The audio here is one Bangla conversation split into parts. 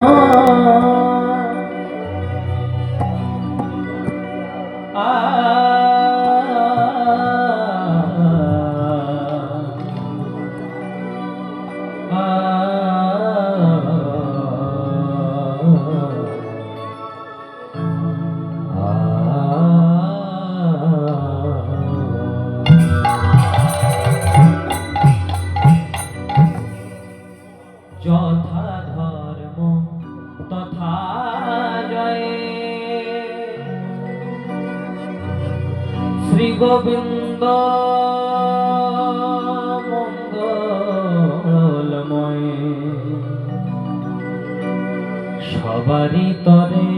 哦哦 গোবিন্দ মঙ্গলময়। সবারই তরে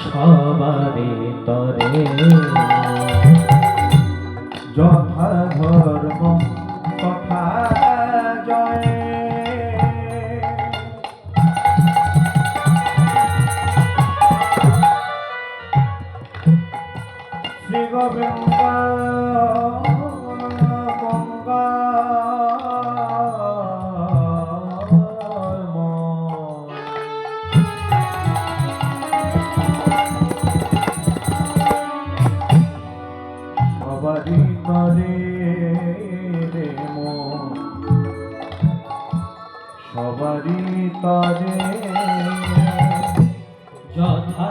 সবারই তরে সবারই তরে। যথা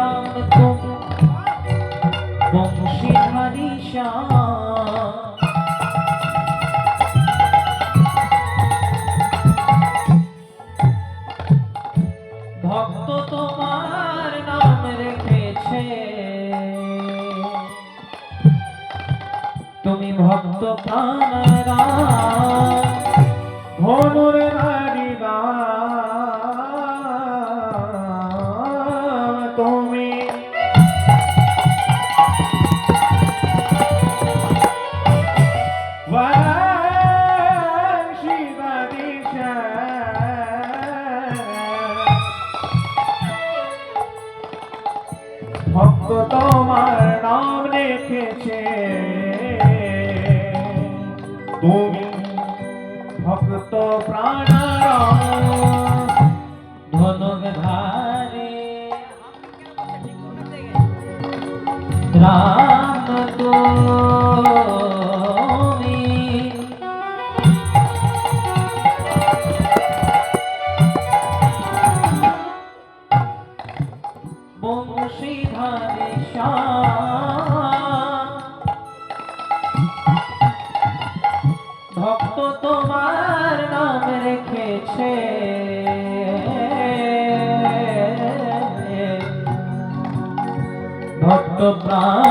পেলাম তুমি বংশীধারী ভক্ত তোমার নাম রেখেছে তুমি ভক্ত পানারা ভোর নারী 아니라 তোমরা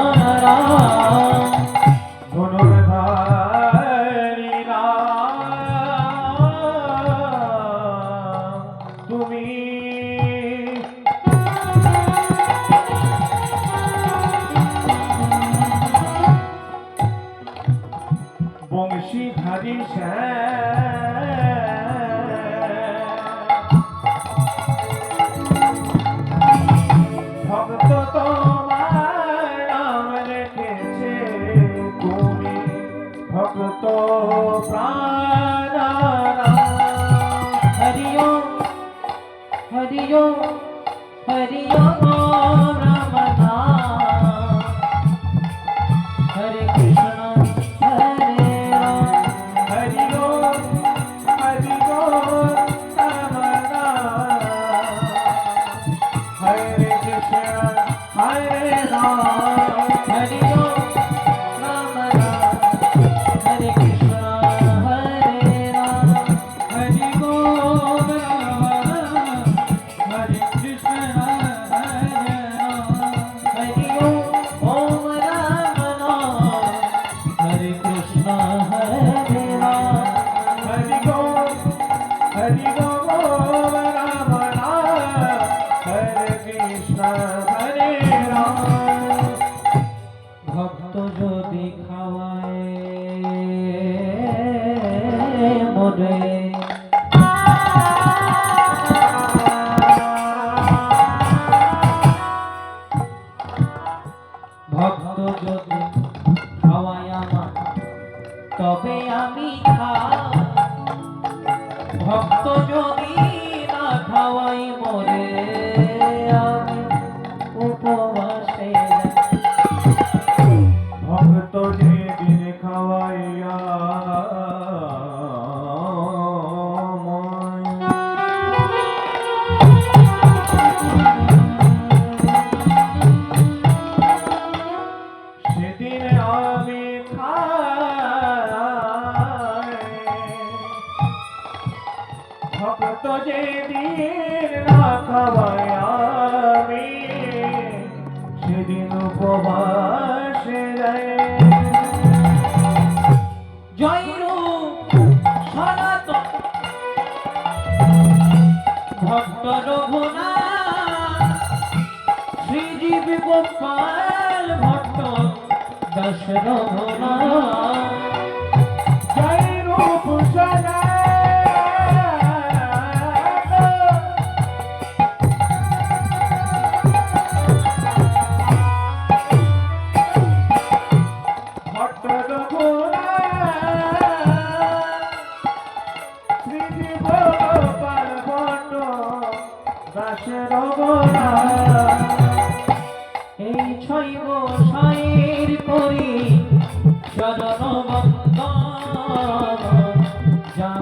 যদি না খাওয়াই মরে আমি উপবাসে ভক্ত দিন খাওয়াই ভক্ত যে দিন রাখাবায় আমি, সেদিন উপবাসে জয়নু সনাত ভক্ত রঘুনা শ্রীজীব গোপাল ভট্ট দশ রঘুনা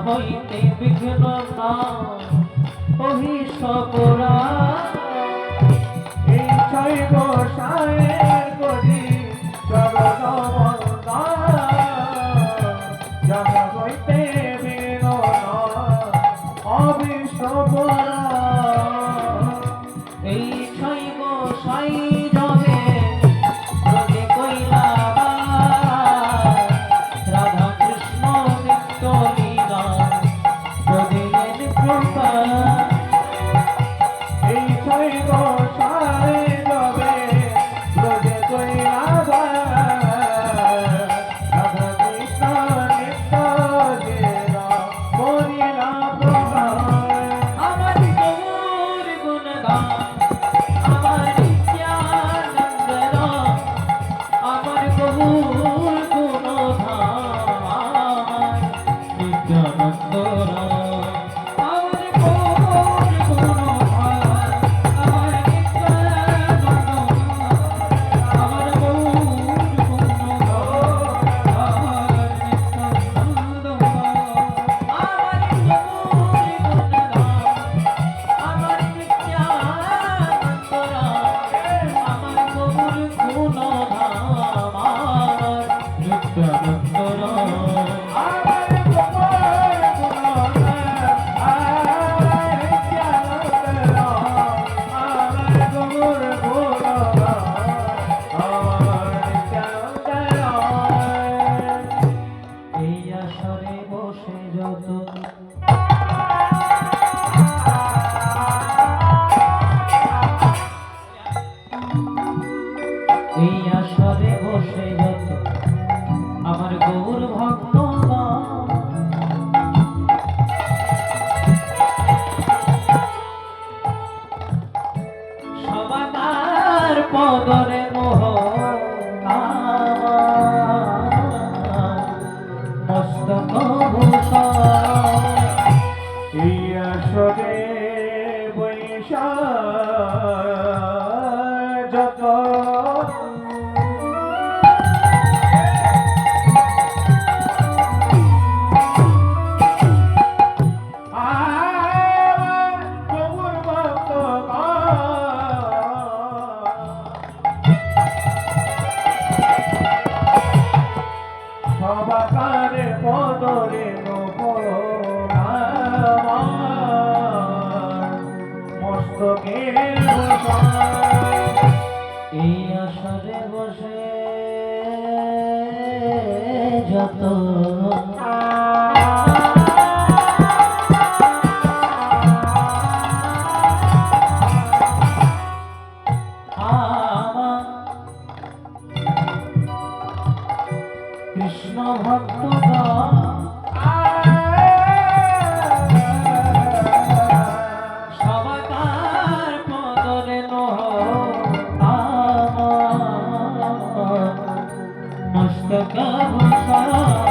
হইতে বিঘ্ন না অভিশপরা এই চাইব গৌর ভক্ত যত মস্তক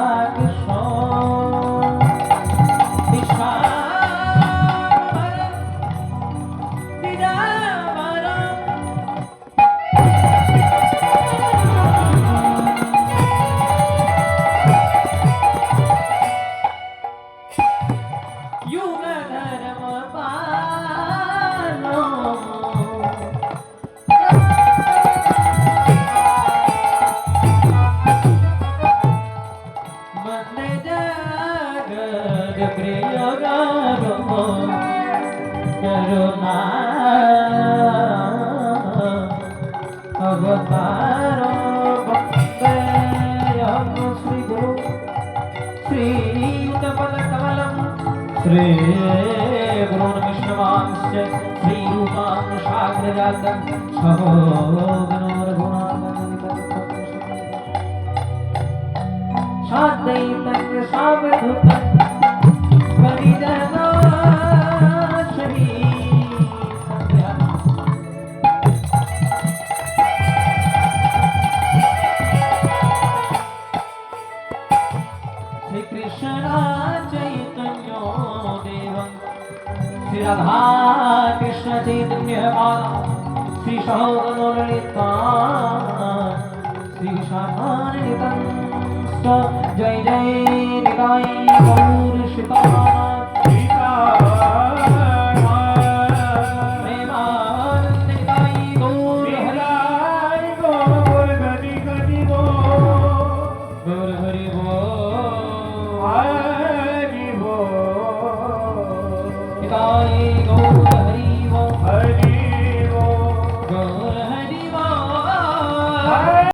Thank you. ছাড়ো না অবতার ভক্তে অব শ্রী গুরু শ্রী কমল কমলম শ্রী গুরুন বিষ্ণুমাংশ শ্রী রূপাং সাগ্রজাতম সহগণোর গুণাঙ্গ সাদৈতং সাবধুতং जय जय निकाय गौर शिवाय